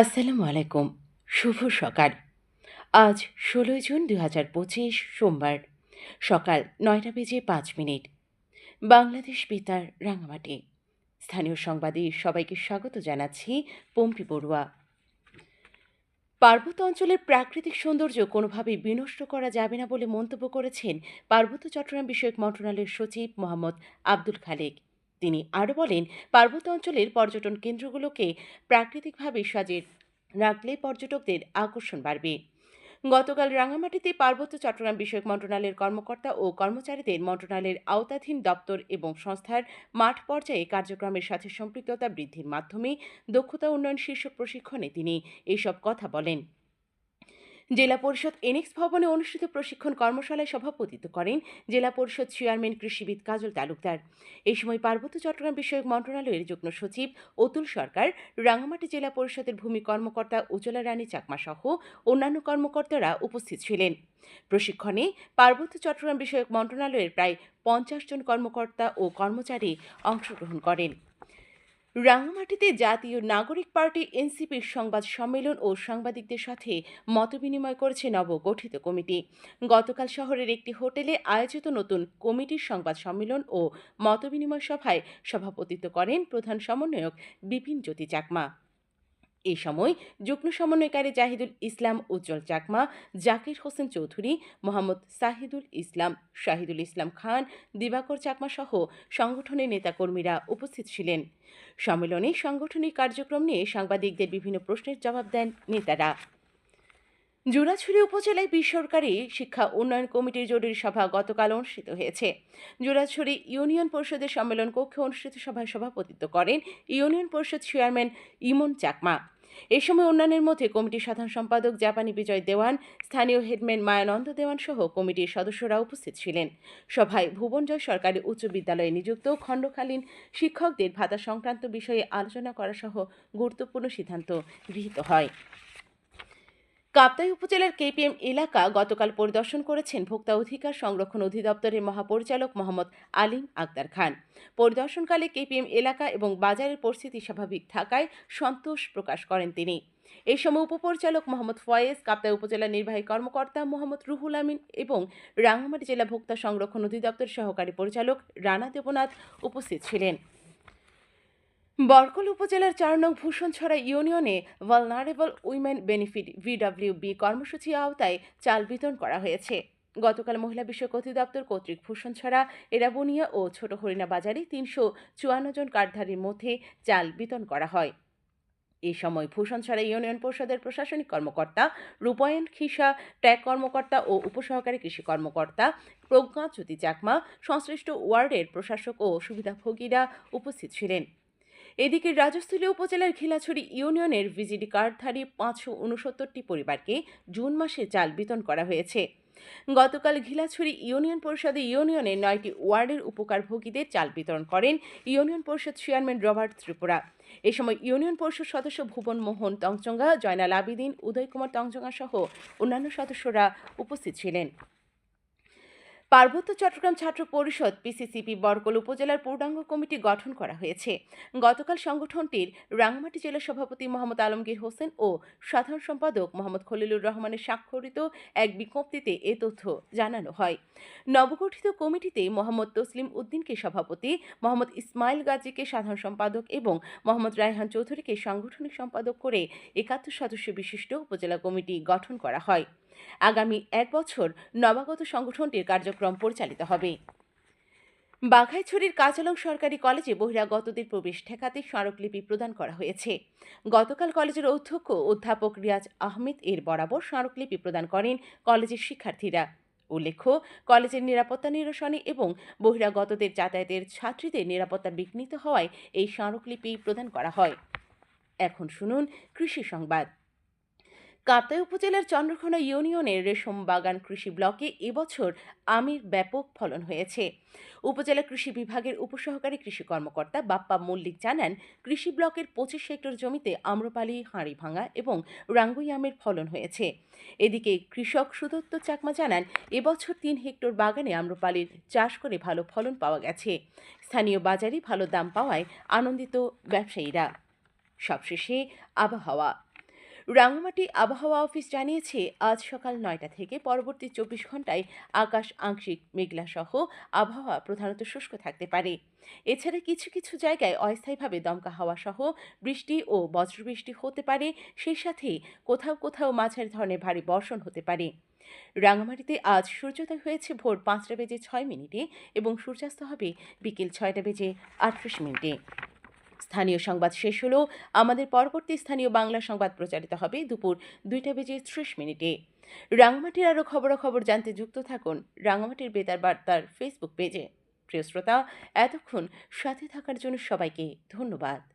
আসসালামু আলাইকুম। শুভ সকাল। আজ ষোলোই জুন দু হাজার পঁচিশ সোমবার। সকাল নয়টা বেজে পাঁচ মিনিট। বাংলাদেশ বেতার রাঙামাটি। স্থানীয় সংবাদে সবাইকে স্বাগত জানাচ্ছি পম্পি বড়ুয়া। পার্বত্য অঞ্চলের প্রাকৃতিক সৌন্দর্য কোনোভাবেই বিনষ্ট করা যাবে না বলে মন্তব্য করেছেন পার্বত্য চট্টগ্রাম বিষয়ক মন্ত্রণালয়ের সচিব মোহাম্মদ আব্দুল খালেক। তিনি আরও বলেন, পার্বত্য অঞ্চলের পর্যটন কেন্দ্রগুলোকে প্রাকৃতিকভাবে সাজিয়ে রাখলে পর্যটকদের আকর্ষণ বাড়বে। গতকাল রাঙামাটিতে পার্বত্য চট্টগ্রাম বিষয়ক মন্ত্রণালয়ের কর্মকর্তা ও কর্মচারীদের মন্ত্রণালয়ের আওতাধীন দপ্তর এবং সংস্থার মাঠ পর্যায়ে কার্যক্রমের সাথে সম্পৃক্ততা বৃদ্ধির মাধ্যমে দক্ষতা উন্নয়ন শীর্ষক প্রশিক্ষণে তিনি এসব কথা বলেন। জেলা পরিষদ এনএক্স ভবনে অনুষ্ঠিত প্রশিক্ষণ কর্মশালায় সভাপতিত্ব করেন জেলা পরিষদ চেয়ারম্যান কৃষিবিদ কাজল তালুকদার। এই সময় পার্বত্য চট্টগ্রাম বিষয়ক মন্ত্রণালয়ের যুগ্ম সচিব অতুল সরকার রাঙামাটি জেলা পরিষদের ভূমি কর্মকর্তা উজ্জ্বলা রানী চাকমা সহ অন্যান্য কর্মকর্তারা উপস্থিত ছিলেন। প্রশিক্ষণে পার্বত্য চট্টগ্রাম বিষয়ক মন্ত্রণালয়ের প্রায় পঞ্চাশ জন কর্মকর্তা ও কর্মচারী অংশগ্রহণ করেন। রাঙামাটিতে জাতীয় নাগরিক পার্টি এনসিপির সংবাদ সম্মেলন ও সাংবাদিকদের সাথে মতবিনিময় করেছে নবগঠিত কমিটি। গতকাল শহরের একটি হোটেলে আয়োজিত নতুন কমিটির সংবাদ সম্মেলন ও মতবিনিময় সভায় সভাপতিত্ব করেন প্রধান সমন্বয়ক বিপিন জ্যোতি চাকমা। এই সময় যুগ্ম সমন্বয়কারী জাহিদুল ইসলাম, উজ্জ্বল চাকমা, জাকির হোসেন চৌধুরী, মোহাম্মদ সাহিদুল ইসলাম, শাহিদুল ইসলাম খান, দিবাকর চাকমা সহ সংগঠনের নেতাকর্মীরা উপস্থিত ছিলেন। সম্মেলনে সাংগঠনিক কার্যক্রম নিয়ে সাংবাদিকদের বিভিন্ন প্রশ্নের জবাব দেন নেতারা। জোড়াছড়ি উপজেলায় বেসরকারি শিক্ষা উন্নয়ন কমিটির জরুরি সভা গতকাল অনুষ্ঠিত হয়েছে। জোড়াছড়ি ইউনিয়ন পরিষদের সম্মেলন কক্ষে অনুষ্ঠিত সভায় সভাপতিত্ব করেন ইউনিয়ন পরিষদ চেয়ারম্যান ইমন চাকমা। এ সময় অন্যান্যের মধ্যে কমিটির সাধারণ সম্পাদক জাপানি বিজয় দেওয়ান, স্থানীয় হেডম্যান মায়ানন্দ দেওয়ান সহ কমিটির সদস্যরা উপস্থিত ছিলেন। সভায় ভুবনজয় সরকারি উচ্চ বিদ্যালয়ে নিযুক্ত, খণ্ডকালীন শিক্ষকদের ভাতা সংক্রান্ত বিষয়ে আলোচনা করা সহ গুরুত্বপূর্ণ সিদ্ধান্ত গৃহীত হয়। কাপ্তাই উপজেলার কেপিএম এলাকা গতকাল পরিদর্শন করেছেন ভোক্তা অধিকার সংরক্ষণ অধিদপ্তরের মহাপরিচালক মোহাম্মদ আলিম আক্তার খান। পরিদর্শনকালে কেপিএম এলাকা এবং বাজারের পরিস্থিতি স্বাভাবিক থাকায় সন্তোষ প্রকাশ করেন তিনি। এই সময় উপপরিচালক মোহাম্মদ ফয়েজ, কাপ্তাই উপজেলা নির্বাহী কর্মকর্তা মোহাম্মদ রুহুল আমিন এবং রাঙ্গামাটি জেলা ভোক্তা সংরক্ষণ অধিদপ্তর সহকারী পরিচালক রানা দেবনাথ উপস্থিত ছিলেন। বরকল উপজেলার চার নং ভূষণছড়া ইউনিয়নে ভালনারেবল উইমেন বেনিফিট ভিডব্লিউবি কর্মসূচি আওতায় চাল বিতরণ করা হয়েছে। গতকাল মহিলা বিষয়ক অধিদপ্তর কর্তৃক ভূষণছড়া, এরাবুনিয়া ও ছোট হরিণা বাজারে তিনশো চুয়ান্ন জন কার্ডধারীর মধ্যে চাল বিতরণ করা হয়। এই সময় ভূষণছড়া ইউনিয়ন পরিষদের প্রশাসনিক কর্মকর্তা রূপায়ণ খিসা ট্যাগ কর্মকর্তা ও উপসহকারী কৃষি কর্মকর্তা প্রজ্ঞা জ্যোতি চাকমা, সংশ্লিষ্ট ওয়ার্ডের প্রশাসক ও সুবিধাভোগীরা উপস্থিত ছিলেন। এদিকে রাজস্থলী উপজেলার ঘিলাছড়ি ইউনিয়নের ভিজিডি কার্ডধারী পাঁচশো উনসত্তরটি পরিবারকে জুন মাসে চাল বিতরণ করা হয়েছে। গতকাল ঘিলাছড়ি ইউনিয়ন পরিষদে ইউনিয়নের নয়টি ওয়ার্ডের উপকারভোগীদের চাল বিতরণ করেন ইউনিয়ন পরিষদ চেয়ারম্যান রবার্ট ত্রিপুরা। এ সময় ইউনিয়ন পরিষদ সদস্য ভুবন মোহন তংচঙ্গা জয়নাল আবিদিন, উদয় কুমার তংচঙ্গা সহ অন্যান্য সদস্যরা উপস্থিত ছিলেন। পার্বত্য চট্টগ্রাম ছাত্র পরিষদ পিসিসিপি বরকল উপজেলার পূর্ণাঙ্গ কমিটি গঠন করা হয়েছে। গতকাল সংগঠনটির রাঙ্গামাটি জেলা সভাপতি মোহাম্মদ আলমগীর হোসেন ও সাধারণ সম্পাদক মোহাম্মদ খলিলুর রহমানের স্বাক্ষরিত এক বিজ্ঞপ্তিতে এ তথ্য জানানো হয়। নবগঠিত কমিটিতে মোহাম্মদ তসলিম উদ্দিনকে সভাপতি, মোহাম্মদ ইসমাইল গাজীকে সাধারণ সম্পাদক এবং মোহাম্মদ রায়হান চৌধুরীকে সাংগঠনিক সম্পাদক করে একাত্তর সদস্য বিশিষ্ট উপজেলা কমিটি গঠন করা হয়। আগামী এক বছর নবাগত সংগঠনটির কার্যক্রম পরিচালিত হবে। বাঘাইছড়ির কাচালং সরকারি কলেজে বহিরাগতদের প্রবেশ ঠেকাতে স্মারকলিপি প্রদান করা হয়েছে। গতকাল কলেজের অধ্যক্ষ অধ্যাপক রিয়াজ আহমেদ এর বরাবর স্মারকলিপি প্রদান করেন কলেজের শিক্ষার্থীরা। উল্লেখ্য, কলেজের নিরাপত্তা নিরসনে এবং বহিরাগতদের যাতায়াতের ছাত্রীদের নিরাপত্তা বিঘ্নিত হওয়ায় এই স্মারকলিপি প্রদান করা হয়। এখন শুনুন কৃষি সংবাদ। কাপ্তাই উপজেলার চন্দ্রকোনা ইউনিয়নের রেশম বাগান কৃষি ব্লকে এবছর আমের ব্যাপক ফলন হয়েছে। উপজেলা কৃষি বিভাগের উপসহকারী কৃষি কর্মকর্তা বাপ্পা মল্লিক জানান, কৃষি ব্লকের পঁচিশ হেক্টর জমিতে আম্রপালি, হাঁড়ি ভাঙা এবং রাঙ্গুই আমের ফলন হয়েছে। এদিকে কৃষক সুদত্ত চাকমা জানান, এবছর তিন হেক্টর বাগানে আম্রপালির চাষ করে ভালো ফলন পাওয়া গেছে। স্থানীয় বাজারে ভালো দাম পাওয়ায় আনন্দিত ব্যবসায়ীরা। সবশেষে আবহাওয়া। রাঙামাটি আবহাওয়া অফিস জানিয়েছে, আজ সকাল নয়টা থেকে পরবর্তী চব্বিশ ঘন্টায় আকাশ আংশিক মেঘলা সহ আবহাওয়া প্রধানত শুষ্ক থাকতে পারে। এছাড়া কিছু কিছু জায়গায় অস্থায়ীভাবে দমকা হাওয়া সহ বৃষ্টি ও বজ্রবৃষ্টি হতে পারে, সেই সাথে কোথাও কোথাও মাঝারি ধরনের ভারী বর্ষণ হতে পারে। রাঙামাটিতে আজ সূর্যোদয় হয়েছে ভোর পাঁচটা বেজে ছয় মিনিটে এবং সূর্যাস্ত হবে বিকেল ছয়টা বেজে আটত্রিশ মিনিটে। স্থানীয় সংবাদ শেষ হলো। আমাদের পরবর্তী স্থানীয় বাংলা সংবাদ প্রচারিত হবে দুপুর দুইটা বেজে ত্রিশ মিনিটে। রাঙামাটির আরও খবরাখবর জানতে যুক্ত থাকুন রাঙামাটির বেতার বার্তার ফেসবুক পেজে। প্রিয় শ্রোতা, এতক্ষণ সাথে থাকার জন্য সবাইকে ধন্যবাদ।